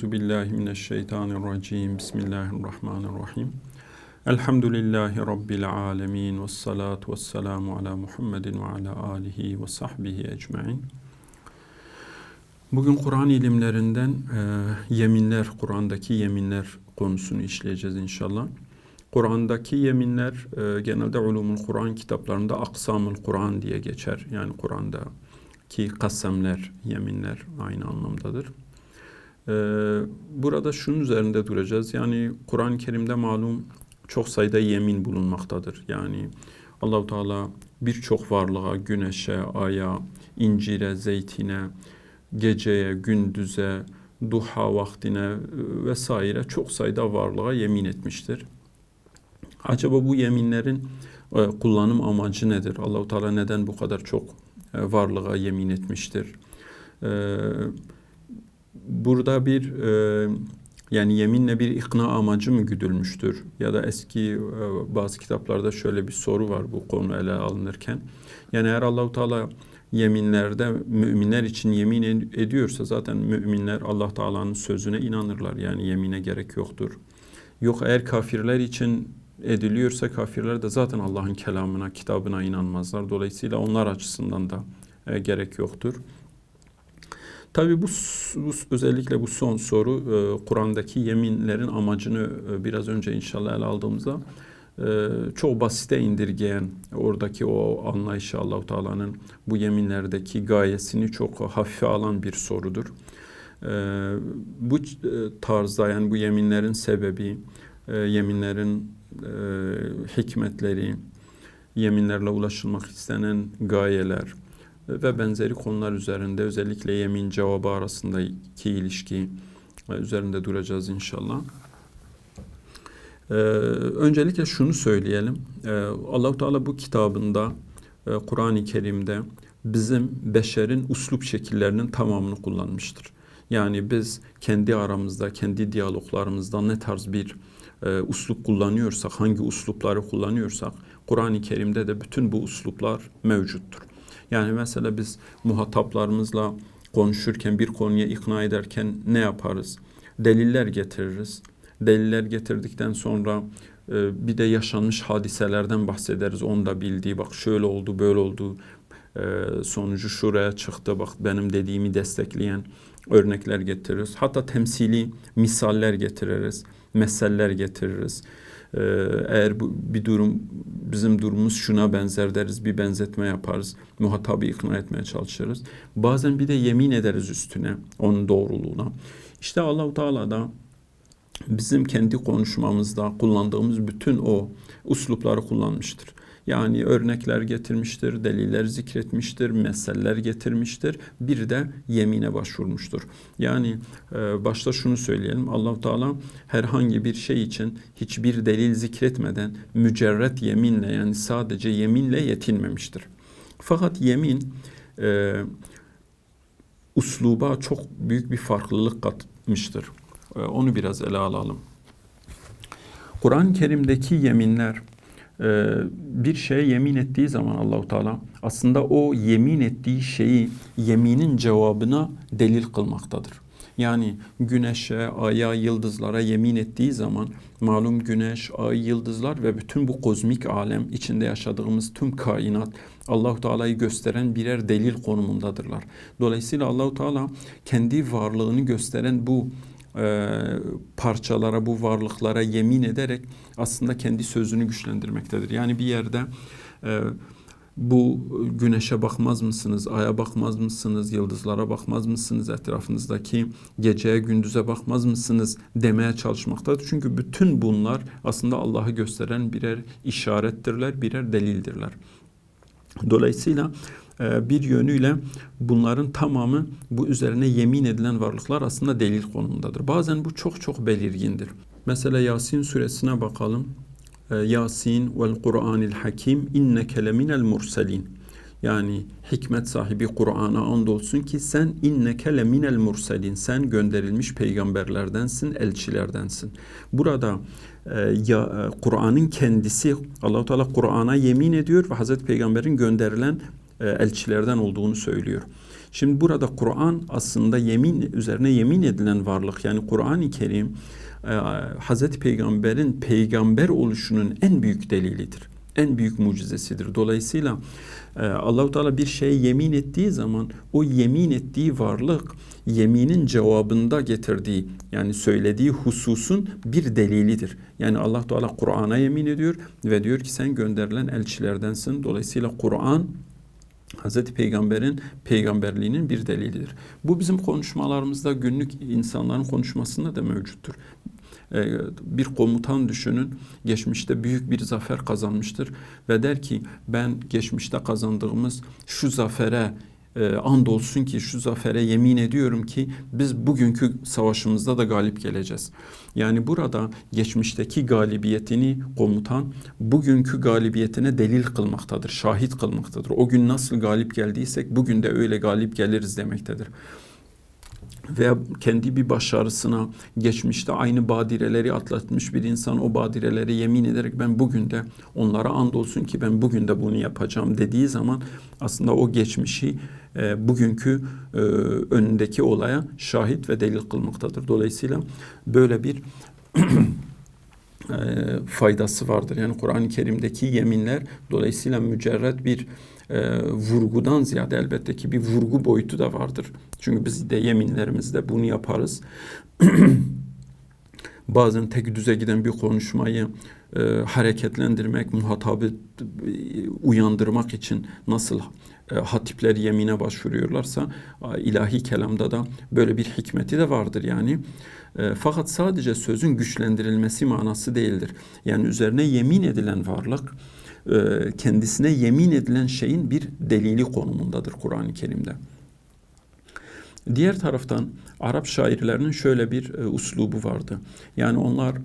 Euzu billahi mineşşeytanirracim. Bismillahirrahmanirrahim. Elhamdülillahi rabbil alamin ve salatu vesselamu ala Muhammedin ve ala alihi ve sahbihi ecmaîn. Bugün Kur'an ilimlerinden e, yeminler, Kur'an'daki yeminler konusunu işleyeceğiz inşallah. Kur'an'daki yeminler e, genelde ulumul Kur'an kitaplarında aksamul Kur'an diye geçer. Yani Kur'an'daki kasemler, yeminler aynı anlamdadır. E, burada şunun üzerinde duracağız. Yani Kur'an-ı Kerim'de malum çok sayıda yemin bulunmaktadır. Yani Allahu Teala birçok varlığa, güneşe, aya, incire, zeytine, geceye, gündüze, duha vaktine vesaire çok sayıda varlığa yemin etmiştir. Acaba bu yeminlerin e, kullanım amacı nedir? Allahu Teala neden bu kadar çok e, varlığa yemin etmiştir? E, burada bir yani yeminle bir ikna amacı mı güdülmüştür? Ya da eski bazı kitaplarda şöyle bir soru var bu konu ele alınırken. Yani eğer Allahu Teala yeminlerde müminler için yemin ediyorsa zaten müminler Allah Teala'nın sözüne inanırlar. Yani yemine gerek yoktur. Yok eğer kafirler için ediliyorsa kafirler de zaten Allah'ın kelamına, kitabına inanmazlar. Dolayısıyla onlar açısından da e, gerek yoktur. Tabi bu, bu özellikle bu son soru e, Kur'an'daki yeminlerin amacını e, biraz önce inşallah ele aldığımızda e, çok basite indirgeyen oradaki o anlayışı Allahu Teala'nın bu yeminlerdeki gayesini çok hafife alan bir sorudur. E, bu e, tarzda yani bu yeminlerin sebebi, e, yeminlerin e, hikmetleri, yeminlerle ulaşılmak istenen gayeler ve benzeri konular üzerinde özellikle yemin cevabı arasındaki ilişki e, üzerinde duracağız inşallah. Ee, öncelikle şunu söyleyelim. Ee, Allahu Teala bu kitabında e, Kur'an-ı Kerim'de bizim beşerin uslup şekillerinin tamamını kullanmıştır. Yani biz kendi aramızda, kendi diyaloglarımızda ne tarz bir e, uslup kullanıyorsak, hangi uslupları kullanıyorsak Kur'an-ı Kerim'de de bütün bu usluplar mevcuttur. Yani mesela biz muhataplarımızla konuşurken, bir konuya ikna ederken ne yaparız? Deliller getiririz. Deliller getirdikten sonra e, bir de yaşanmış hadiselerden bahsederiz. Onu da bildiği bak şöyle oldu, böyle oldu. E, sonucu şuraya çıktı. Bak benim dediğimi destekleyen örnekler getiririz. Hatta temsili misaller getiririz meseller getiririz. Ee, eğer bu bir durum bizim durumumuz şuna benzer deriz, bir benzetme yaparız. Muhatabı ikna etmeye çalışırız. Bazen bir de yemin ederiz üstüne onun doğruluğuna. İşte Allahu Teala da bizim kendi konuşmamızda kullandığımız bütün o uslupları kullanmıştır. Yani örnekler getirmiştir, deliller zikretmiştir, meseleler getirmiştir. Bir de yemine başvurmuştur. Yani e, başta şunu söyleyelim. Allahu Teala herhangi bir şey için hiçbir delil zikretmeden mücerret yeminle yani sadece yeminle yetinmemiştir. Fakat yemin e, usluba çok büyük bir farklılık katmıştır. E, onu biraz ele alalım. Kur'an-ı Kerim'deki yeminler bir şeye yemin ettiği zaman Allahu Teala aslında o yemin ettiği şeyi yeminin cevabına delil kılmaktadır. Yani güneşe, aya, yıldızlara yemin ettiği zaman malum güneş, ay, yıldızlar ve bütün bu kozmik alem içinde yaşadığımız tüm kainat Allahu Teala'yı gösteren birer delil konumundadırlar. Dolayısıyla Allahu Teala kendi varlığını gösteren bu e, parçalara, bu varlıklara yemin ederek aslında kendi sözünü güçlendirmektedir. Yani bir yerde e, bu güneşe bakmaz mısınız, aya bakmaz mısınız, yıldızlara bakmaz mısınız, etrafınızdaki geceye, gündüze bakmaz mısınız demeye çalışmaktadır. Çünkü bütün bunlar aslında Allah'ı gösteren birer işarettirler, birer delildirler. Dolayısıyla bir yönüyle bunların tamamı bu üzerine yemin edilen varlıklar aslında delil konumundadır. Bazen bu çok çok belirgindir. Mesela Yasin suresine bakalım. E, Yasin vel Kur'anil Hakim inneke leminel murselin. Yani hikmet sahibi Kur'an'a andolsun ki sen inneke leminel murselin. Sen gönderilmiş peygamberlerdensin, elçilerdensin. Burada e, ya Kur'an'ın kendisi Allahu Teala Kur'an'a yemin ediyor ve Hazreti Peygamber'in gönderilen e, elçilerden olduğunu söylüyor. Şimdi burada Kur'an aslında yemin üzerine yemin edilen varlık. Yani Kur'an-ı Kerim e, Hazreti Peygamber'in peygamber oluşunun en büyük delilidir. En büyük mucizesidir. Dolayısıyla e, Allahu Teala bir şeye yemin ettiği zaman o yemin ettiği varlık yeminin cevabında getirdiği yani söylediği hususun bir delilidir. Yani Allah Teala Kur'an'a yemin ediyor ve diyor ki sen gönderilen elçilerdensin. Dolayısıyla Kur'an Hazreti Peygamber'in peygamberliğinin bir delilidir. Bu bizim konuşmalarımızda günlük insanların konuşmasında da mevcuttur. Ee, bir komutan düşünün geçmişte büyük bir zafer kazanmıştır ve der ki ben geçmişte kazandığımız şu zafere e, andolsun ki şu zafere yemin ediyorum ki biz bugünkü savaşımızda da galip geleceğiz. Yani burada geçmişteki galibiyetini komutan bugünkü galibiyetine delil kılmaktadır, şahit kılmaktadır. O gün nasıl galip geldiysek bugün de öyle galip geliriz demektedir veya kendi bir başarısına geçmişte aynı badireleri atlatmış bir insan o badireleri yemin ederek ben bugün de onlara andolsun ki ben bugün de bunu yapacağım dediği zaman aslında o geçmişi e, bugünkü e, önündeki olaya şahit ve delil kılmaktadır. Dolayısıyla böyle bir e, faydası vardır. Yani Kur'an-ı Kerim'deki yeminler dolayısıyla mücerred bir e, vurgudan ziyade elbette ki bir vurgu boyutu da vardır. Çünkü biz de yeminlerimizde bunu yaparız. Bazen tek düze giden bir konuşmayı e, hareketlendirmek, muhatabı e, uyandırmak için nasıl e, hatipler yemine başvuruyorlarsa ilahi kelamda da böyle bir hikmeti de vardır yani. E, fakat sadece sözün güçlendirilmesi manası değildir. Yani üzerine yemin edilen varlık e, kendisine yemin edilen şeyin bir delili konumundadır Kur'an-ı Kerim'de. Diğer taraftan Arap şairlerinin şöyle bir e, uslubu vardı. Yani onlar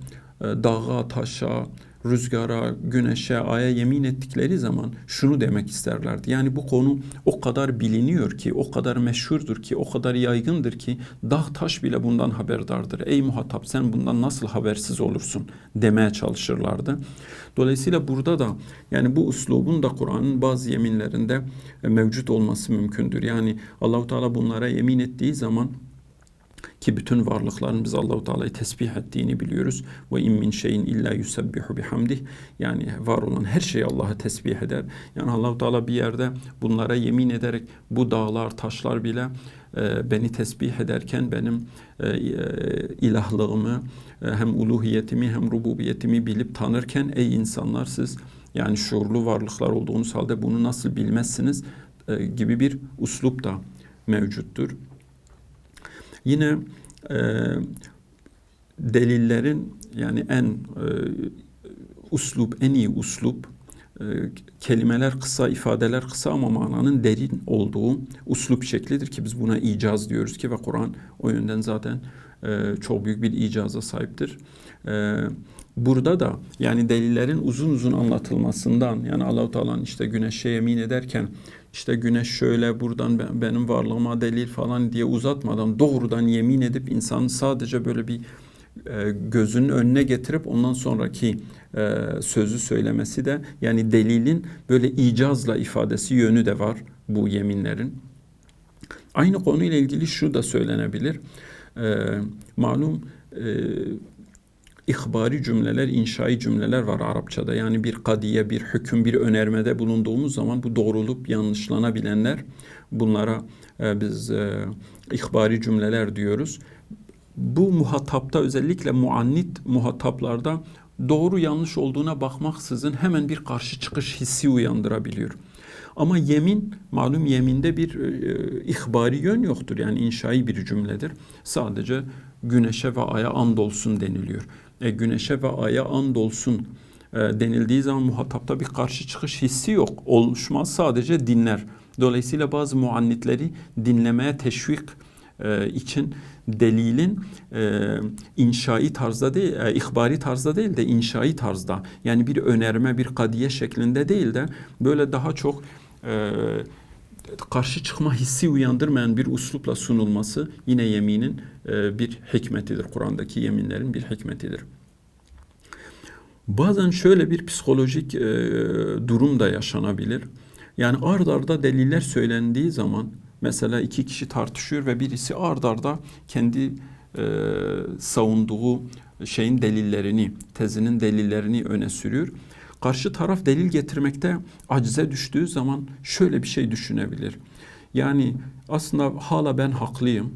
e, dağa, taşa, rüzgara, güneşe, aya yemin ettikleri zaman şunu demek isterlerdi. Yani bu konu o kadar biliniyor ki, o kadar meşhurdur ki, o kadar yaygındır ki dağ taş bile bundan haberdardır. Ey muhatap sen bundan nasıl habersiz olursun demeye çalışırlardı. Dolayısıyla burada da yani bu uslubun da Kur'an'ın bazı yeminlerinde mevcut olması mümkündür. Yani Allahu Teala bunlara yemin ettiği zaman ki bütün varlıkların biz Allahu Teala'yı tesbih ettiğini biliyoruz. Ve in min şeyin illa yusabbihu bihamdih. Yani var olan her şey Allah'ı tesbih eder. Yani Allahu Teala bir yerde bunlara yemin ederek bu dağlar, taşlar bile e, beni tesbih ederken benim e, e, ilahlığımı hem uluhiyetimi hem rububiyetimi bilip tanırken ey insanlar siz yani şuurlu varlıklar olduğunuz halde bunu nasıl bilmezsiniz gibi bir uslup da mevcuttur. Yine e, delillerin yani en e, uslup, en iyi uslup e, kelimeler kısa, ifadeler kısa ama mananın derin olduğu uslup şeklidir ki biz buna icaz diyoruz ki ve Kur'an o yönden zaten e, çok büyük bir icaza sahiptir. E, burada da yani delillerin uzun uzun anlatılmasından yani Allahu Teala'nın işte güneşe yemin ederken işte güneş şöyle buradan benim varlığıma delil falan diye uzatmadan doğrudan yemin edip insanın sadece böyle bir e, gözünün önüne getirip ondan sonraki e, sözü söylemesi de yani delilin böyle icazla ifadesi yönü de var bu yeminlerin. Aynı konuyla ilgili şu da söylenebilir. E, malum ihbari cümleler, inşai cümleler var Arapçada. Yani bir kadiye, bir hüküm, bir önermede bulunduğumuz zaman bu doğrulup yanlışlanabilenler bunlara e, biz e, ihbari cümleler diyoruz. Bu muhatapta özellikle muannit muhataplarda doğru yanlış olduğuna bakmaksızın hemen bir karşı çıkış hissi uyandırabiliyor. Ama yemin, malum yeminde bir e, ihbari yön yoktur. Yani inşai bir cümledir. Sadece güneşe ve aya andolsun deniliyor e, güneşe ve aya andolsun e, denildiği zaman muhatapta bir karşı çıkış hissi yok. Oluşmaz sadece dinler. Dolayısıyla bazı muannitleri dinlemeye teşvik e, için delilin e, inşai tarzda değil, e, ihbari tarzda değil de inşai tarzda yani bir önerme, bir kadiye şeklinde değil de böyle daha çok e, karşı çıkma hissi uyandırmayan bir uslupla sunulması yine yeminin e, bir hikmetidir. Kur'an'daki yeminlerin bir hikmetidir. Bazen şöyle bir psikolojik e, durum da yaşanabilir. Yani ard arda deliller söylendiği zaman mesela iki kişi tartışıyor ve birisi ard arda kendi e, savunduğu şeyin delillerini, tezinin delillerini öne sürüyor. Karşı taraf delil getirmekte acize düştüğü zaman şöyle bir şey düşünebilir. Yani aslında hala ben haklıyım.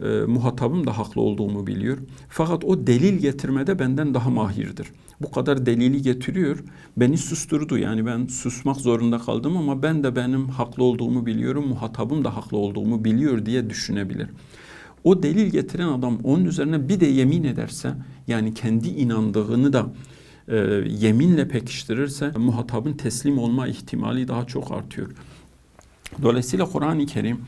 E, muhatabım da haklı olduğumu biliyor. Fakat o delil getirmede benden daha mahirdir. Bu kadar delili getiriyor. Beni susturdu. Yani ben susmak zorunda kaldım ama ben de benim haklı olduğumu biliyorum. Muhatabım da haklı olduğumu biliyor diye düşünebilir. O delil getiren adam onun üzerine bir de yemin ederse yani kendi inandığını da e, yeminle pekiştirirse muhatabın teslim olma ihtimali daha çok artıyor. Dolayısıyla Kur'an-ı Kerim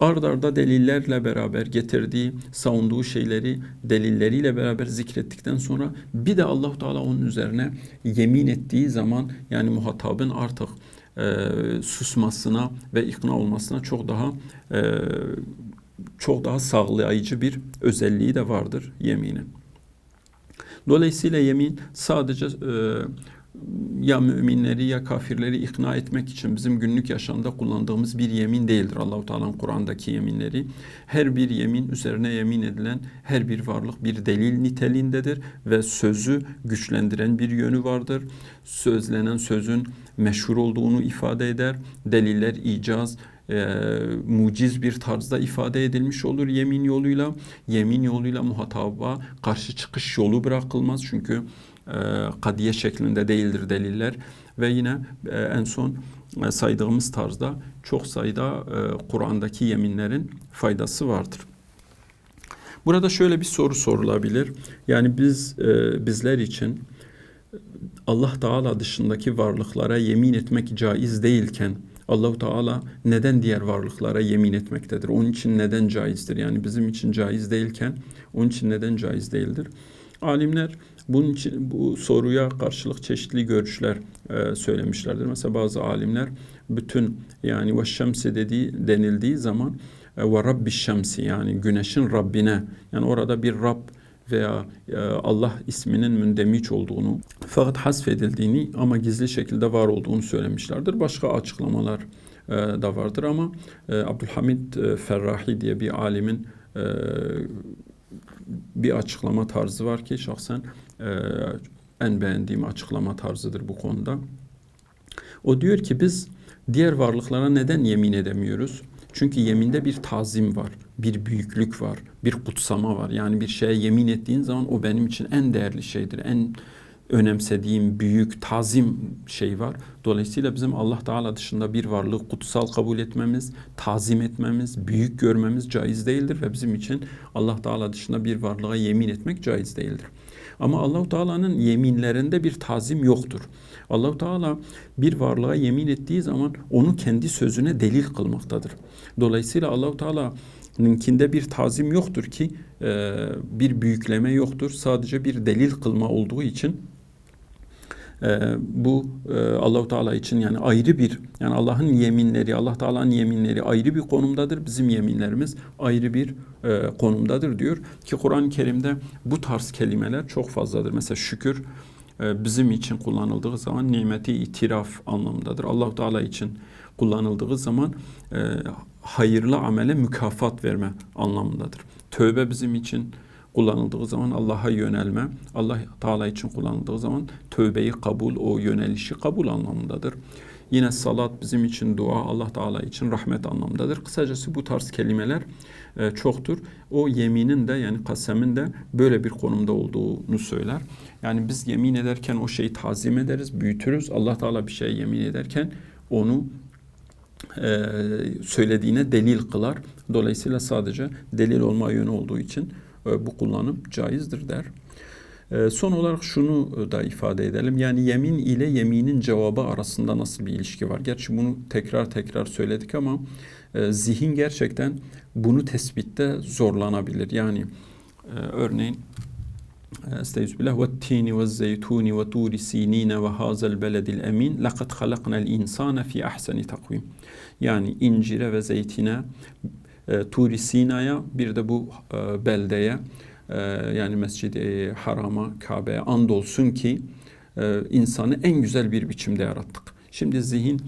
ard arda delillerle beraber getirdiği, savunduğu şeyleri delilleriyle beraber zikrettikten sonra bir de Allahu Teala onun üzerine yemin ettiği zaman yani muhatabın artık e, susmasına ve ikna olmasına çok daha e, çok daha sağlayıcı bir özelliği de vardır yeminin. Dolayısıyla yemin sadece e, ya müminleri ya kafirleri ikna etmek için bizim günlük yaşamda kullandığımız bir yemin değildir. Allahu Teala'nın Kur'an'daki yeminleri her bir yemin üzerine yemin edilen her bir varlık bir delil niteliğindedir ve sözü güçlendiren bir yönü vardır. Sözlenen sözün meşhur olduğunu ifade eder. Deliller icaz e, muciz bir tarzda ifade edilmiş olur yemin yoluyla. Yemin yoluyla muhataba karşı çıkış yolu bırakılmaz çünkü e, kadiye şeklinde değildir deliller ve yine e, en son e, saydığımız tarzda çok sayıda Kur'an'daki yeminlerin faydası vardır. Burada şöyle bir soru sorulabilir. Yani biz bizler için Allah Teala dışındaki varlıklara yemin etmek caiz değilken Allahu Teala neden diğer varlıklara yemin etmektedir? Onun için neden caizdir? Yani bizim için caiz değilken onun için neden caiz değildir? Alimler bunun için bu soruya karşılık çeşitli görüşler e, söylemişlerdir. Mesela bazı alimler bütün yani ve şemsi dediği denildiği zaman e, ve rabbi şemsi yani güneşin Rabbine yani orada bir Rab veya e, Allah isminin mündemiç olduğunu fakat hasfedildiğini ama gizli şekilde var olduğunu söylemişlerdir. Başka açıklamalar e, da vardır ama e, Abdülhamid Ferrahi diye bir alimin bir açıklama tarzı var ki şahsen en beğendiğim açıklama tarzıdır bu konuda. O diyor ki biz diğer varlıklara neden yemin edemiyoruz? Çünkü yeminde bir tazim var, bir büyüklük var, bir kutsama var. Yani bir şeye yemin ettiğin zaman o benim için en değerli şeydir, en önemsediğim büyük tazim şey var. Dolayısıyla bizim Allah Teala dışında bir varlığı kutsal kabul etmemiz, tazim etmemiz, büyük görmemiz caiz değildir ve bizim için Allah Teala dışında bir varlığa yemin etmek caiz değildir. Ama Allahu Teala'nın yeminlerinde bir tazim yoktur. Allahu Teala bir varlığa yemin ettiği zaman onu kendi sözüne delil kılmaktadır. Dolayısıyla Allahu Teala'nınkinde bir tazim yoktur ki bir büyükleme yoktur. Sadece bir delil kılma olduğu için e, bu e, Allahu Teala için yani ayrı bir yani Allah'ın yeminleri, Allah Teala'nın yeminleri ayrı bir konumdadır. Bizim yeminlerimiz ayrı bir e, konumdadır diyor ki Kur'an-ı Kerim'de bu tarz kelimeler çok fazladır. Mesela şükür e, bizim için kullanıldığı zaman nimeti itiraf anlamındadır. Allahu Teala için kullanıldığı zaman e, hayırlı amele mükafat verme anlamındadır. Tövbe bizim için kullanıldığı zaman Allah'a yönelme, Allah Teala için kullanıldığı zaman tövbeyi kabul, o yönelişi kabul anlamındadır. Yine salat bizim için dua, Allah Teala için rahmet anlamındadır. Kısacası bu tarz kelimeler e, çoktur. O yeminin de yani kasemin de böyle bir konumda olduğunu söyler. Yani biz yemin ederken o şeyi tazim ederiz, büyütürüz. Allah Teala bir şey yemin ederken onu e, söylediğine delil kılar. Dolayısıyla sadece delil olma yönü olduğu için e, bu kullanım caizdir der. E, son olarak şunu da ifade edelim. Yani yemin ile yeminin cevabı arasında nasıl bir ilişki var? Gerçi bunu tekrar tekrar söyledik ama e, zihin gerçekten bunu tespitte zorlanabilir. Yani örneğin Estağfirullah ve tini ve zeytuni ve turi sinine ve hazel beledil emin laqad halaknal insane fi ahseni takvim. Yani incire ve zeytine e, Turi Sina'ya bir de bu e, beldeye e, yani Mescid-i Haram'a, Kabe'ye andolsun ki e, insanı en güzel bir biçimde yarattık. Şimdi zihin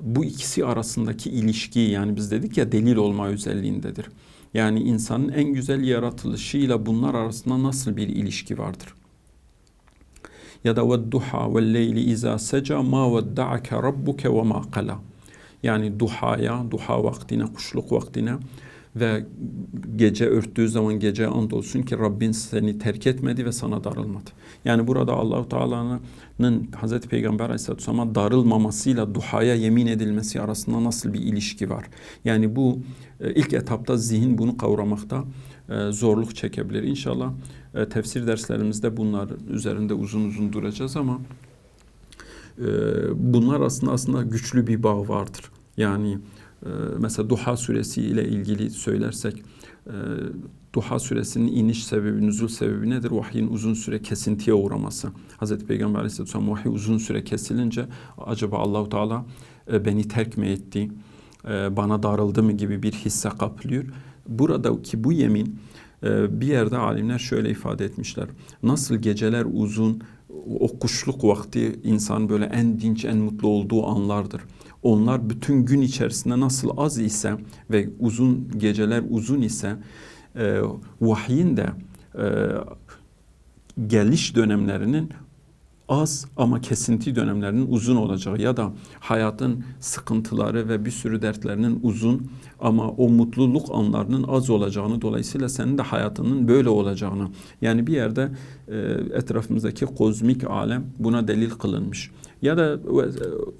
bu ikisi arasındaki ilişki yani biz dedik ya delil olma özelliğindedir. Yani insanın en güzel yaratılışıyla bunlar arasında nasıl bir ilişki vardır? Ya da ve duha ve leyli iza seca ma vedda'ake rabbuke ve ma qala. Yani duhaya, duha vaktine, kuşluk vaktine ve gece örttüğü zaman gece andolsun ki Rabbin seni terk etmedi ve sana darılmadı. Yani burada Allahu Teala'nın Hazreti Peygamber Aleyhisselatü Vesselam'a darılmamasıyla duhaya yemin edilmesi arasında nasıl bir ilişki var? Yani bu e, ilk etapta zihin bunu kavramakta e, zorluk çekebilir. İnşallah e, tefsir derslerimizde bunlar üzerinde uzun uzun duracağız ama bunlar aslında aslında güçlü bir bağ vardır. Yani mesela Duha suresi ile ilgili söylersek Duha suresinin iniş sebebi, nüzul sebebi nedir? Vahyin uzun süre kesintiye uğraması. Hazreti Peygamber Aleyhisselam vahiy uzun süre kesilince acaba Allahu Teala beni terk mi etti? Bana darıldı mı gibi bir hisse kaplıyor. Buradaki bu yemin bir yerde alimler şöyle ifade etmişler. Nasıl geceler uzun, o kuşluk vakti insan böyle en dinç, en mutlu olduğu anlardır. Onlar bütün gün içerisinde nasıl az ise ve uzun geceler uzun ise e, vahyin de e, geliş dönemlerinin az ama kesinti dönemlerinin uzun olacağı ya da hayatın sıkıntıları ve bir sürü dertlerinin uzun ama o mutluluk anlarının az olacağını dolayısıyla senin de hayatının böyle olacağını yani bir yerde e, etrafımızdaki kozmik alem buna delil kılınmış. Ya da e,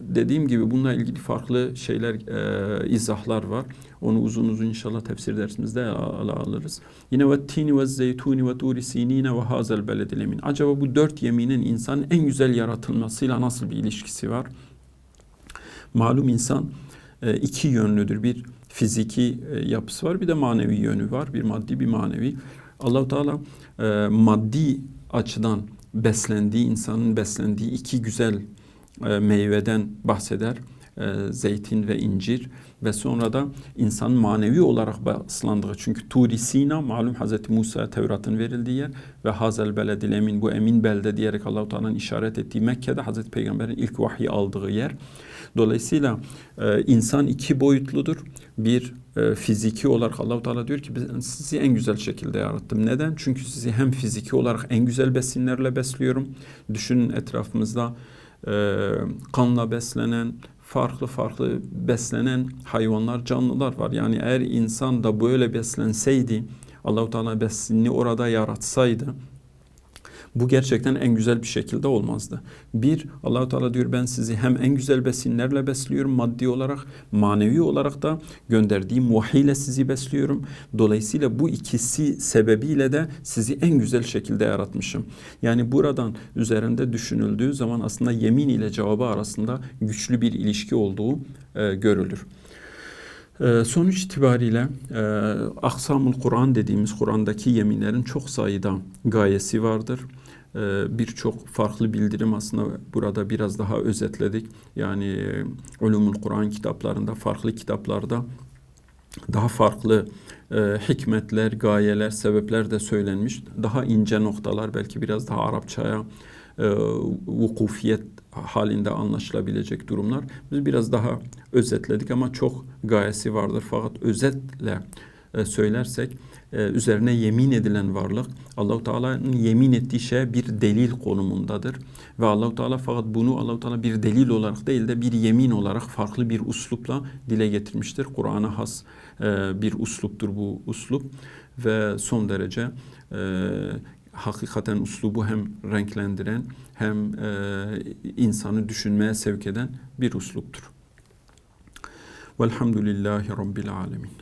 dediğim gibi bununla ilgili farklı şeyler, e, izahlar var. Onu uzun uzun inşallah tefsir dersimizde ala alırız. Yine ve tini ve zeytuni ve turi sinine ve hazel beledil emin. Acaba bu dört yeminin insanın en güzel yaratılmasıyla nasıl bir ilişkisi var? Malum insan e, iki yönlüdür. Bir fiziki e, yapısı var, bir de manevi yönü var. Bir maddi, bir manevi. Allahu Teala e, maddi açıdan beslendiği, insanın beslendiği iki güzel e, meyveden bahseder. E, zeytin ve incir ve sonra da insan manevi olarak baslandığı çünkü Turi Sina malum Hazreti Musa Tevrat'ın verildiği yer ve Hazel beledil emin bu emin belde diyerek Allahu Teala'nın işaret ettiği Mekke'de Hazreti Peygamber'in ilk vahyi aldığı yer. Dolayısıyla e, insan iki boyutludur. Bir e, fiziki olarak Allahu Teala diyor ki ben sizi en güzel şekilde yarattım. Neden? Çünkü sizi hem fiziki olarak en güzel besinlerle besliyorum. Düşünün etrafımızda kanla beslenen, farklı farklı beslenen hayvanlar, canlılar var. Yani eğer insan da böyle beslenseydi, Allahu Teala besinini orada yaratsaydı, bu gerçekten en güzel bir şekilde olmazdı. Bir, Allahu Teala diyor ben sizi hem en güzel besinlerle besliyorum maddi olarak, manevi olarak da gönderdiğim vahiy sizi besliyorum. Dolayısıyla bu ikisi sebebiyle de sizi en güzel şekilde yaratmışım. Yani buradan üzerinde düşünüldüğü zaman aslında yemin ile cevabı arasında güçlü bir ilişki olduğu e, görülür. E, sonuç itibariyle e, Aksamul Kur'an dediğimiz Kur'an'daki yeminlerin çok sayıda gayesi vardır. Ee, birçok farklı bildirim aslında burada biraz daha özetledik. Yani e, Ulumul Kur'an kitaplarında, farklı kitaplarda daha farklı e, hikmetler, gayeler, sebepler de söylenmiş. Daha ince noktalar belki biraz daha Arapçaya e, vukufiyet halinde anlaşılabilecek durumlar. Biz biraz daha özetledik ama çok gayesi vardır. Fakat özetle e, söylersek e, üzerine yemin edilen varlık Allahu Teala'nın yemin ettiği şey bir delil konumundadır ve Allahu Teala fakat bunu Allahu Teala bir delil olarak değil de bir yemin olarak farklı bir uslupla dile getirmiştir. Kur'an'a has e, bir usluptur bu uslup ve son derece hakikaten uslubu hem renklendiren hem insanı düşünmeye sevk eden bir usluptur. Velhamdülillahi Rabbil Alemin.